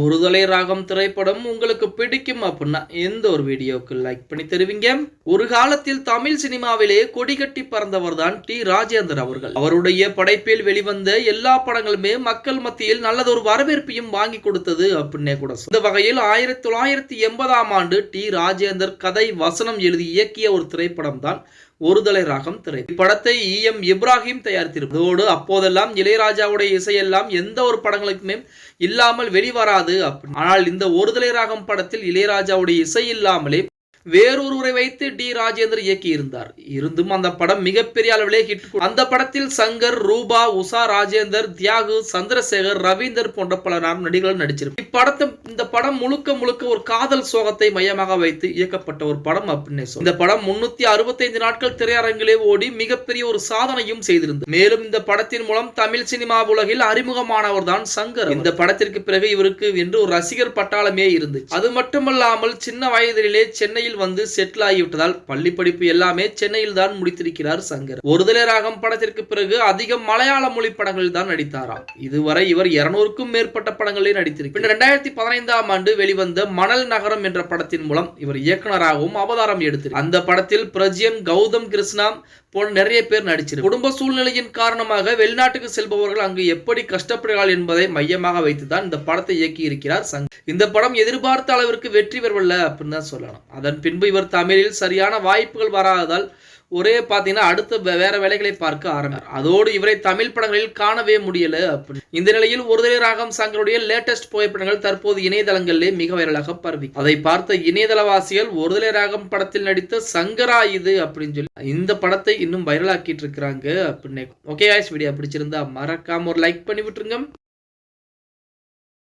ஒருதலை ராகம் திரைப்படம் உங்களுக்கு பிடிக்கும் அப்படின்னா எந்த ஒரு வீடியோவுக்கு லைக் பண்ணி தருவீங்க? ஒரு காலத்தில் தமிழ் சினிமாவிலே கொடிகட்டி பறந்தவர் தான் டி. ராஜேந்தர் அவர்கள். அவருடைய படைப்பில் வெளிவந்த எல்லா படங்களுமே மக்கள் மத்தியில் நல்லதொரு வரவேற்பையும் வாங்கி கொடுத்தது அப்படின்னே கூட இந்த வகையில் ஆயிரத்தி தொள்ளாயிரத்தி எண்பதாம் ஆண்டு டி. ராஜேந்தர் கதை வசனம் எழுதி இயக்கிய ஒரு திரைப்படம் தான் ஒருதலை ராகம் திரை. இப்படத்தை இ. எம். இப்ராஹிம் தயாரித்திருப்பதோடு அப்போதெல்லாம் இளையராஜாவுடைய இசையெல்லாம் எந்த ஒரு படங்களுக்குமே இல்லாமல் வெளிவராது. அப்படி ஆனால் இந்த ஒருதலை ராகம் படத்தில் இளையராஜாவுடைய இசை இல்லாமலே வேறொருவரை வைத்து டி ராஜேந்தர் இயக்கியிருந்தார். இருந்தும் அந்த படம் மிகப்பெரிய அளவிலே ஹிட் அந்த படத்தில் சங்கர் ரூபா உஷா ராஜேந்தர் தியாகு சந்திரசேகர் ரவீந்தர் போன்ற பல நடிகர்கள் நடிச்சிருக்கும் இப்படத்தை இந்த படம் முழுக்க முழுக்க ஒரு காதல் சோகத்தை மையமாக வைத்து இயக்கப்பட்ட ஒரு படம் அப்படின்னு சொல்லி இந்த படம் முன்னூத்தி அறுபத்தைந்து நாட்கள் திரையரங்கிலே ஓடி மிகப்பெரிய ஒரு சாதனையும் செய்திருந்தது. மேலும் இந்த படத்தின் மூலம் தமிழ் சினிமா உலகில் அறிமுகமானவர் தான் சங்கர் இந்த படத்திற்கு பிறகு இவருக்கு என்று ஒரு ரசிகர் பட்டாளமே இருந்து அது மட்டுமல்லாமல் சின்ன வயதிலே சென்னையில் சென்னையில் வந்து செட்டில் ஆகிவிட்டதால் பள்ளி படிப்பு எல்லாமே சென்னையில் தான் முடித்திருக்கிறார் சங்கர். ஒருதலை ராகம் படத்திற்கு பிறகு அதிகம் மலையாள மொழி படங்களில் தான் நடித்தாராம் இதுவரை இவர் இருநூறுக்கும் மேற்பட்ட படங்களில் நடித்திருக்கிறார். இரண்டாயிரத்தி பதினைந்தாம் ஆண்டு வெளிவந்த மணல் நகரம் என்ற படத்தின் மூலம் இவர் இயக்குநராகவும் அவதாரம் எடுத்தார் அந்த படத்தில் பிரஜியன் கௌதம் கிருஷ்ணா போன்ற நிறைய பேர் நடிச்சிருக்கார் குடும்ப சூழ்நிலையின் காரணமாக வெளிநாட்டுக்கு செல்பவர்கள் அங்கு எப்படி கஷ்டப்படுகிறார்கள் என்பதை மையமாக வைத்துதான் இந்த படத்தை இயக்கி இருக்கிறார் சங். இந்த படம் எதிர்பார்த்த அளவிற்கு வெற்றி பெறவில்லை அப்படின்னு தான் சொல்லலாம் அதன் பின்பு இவர் தமிழில் சரியான வாய்ப்புகள் வராததால் ஒரே பார்த்தீங்கன்னா அடுத்த வே- வேற வேலைகளை பார்க்க ஆரம்பித்தார் அதோடு இவரை தமிழ் படங்களில் காணவே முடியல அப்படின்னு. இந்த நிலையில் ஒருதலை ராகம் சங்கருடைய லேட்டஸ்ட் புகைப்படங்கள் தற்போது இணையதளங்களிலே மிக வைரலாக பரவி. அதை பார்த்த இணையதளவாசிகள் ஒருதலை ராகம் படத்தில் நடித்த சங்கரா இது அப்படின்னு சொல்லி இந்த படத்தை இன்னும் வைரலாக்கிட்டு இருக்கிறாங்க அப்படின்னு. ஓகே ஆய்ஸ் வீடியோ பிடிச்சிருந்தா மறக்காம ஒரு லைக் பண்ணி விட்டுருங்க.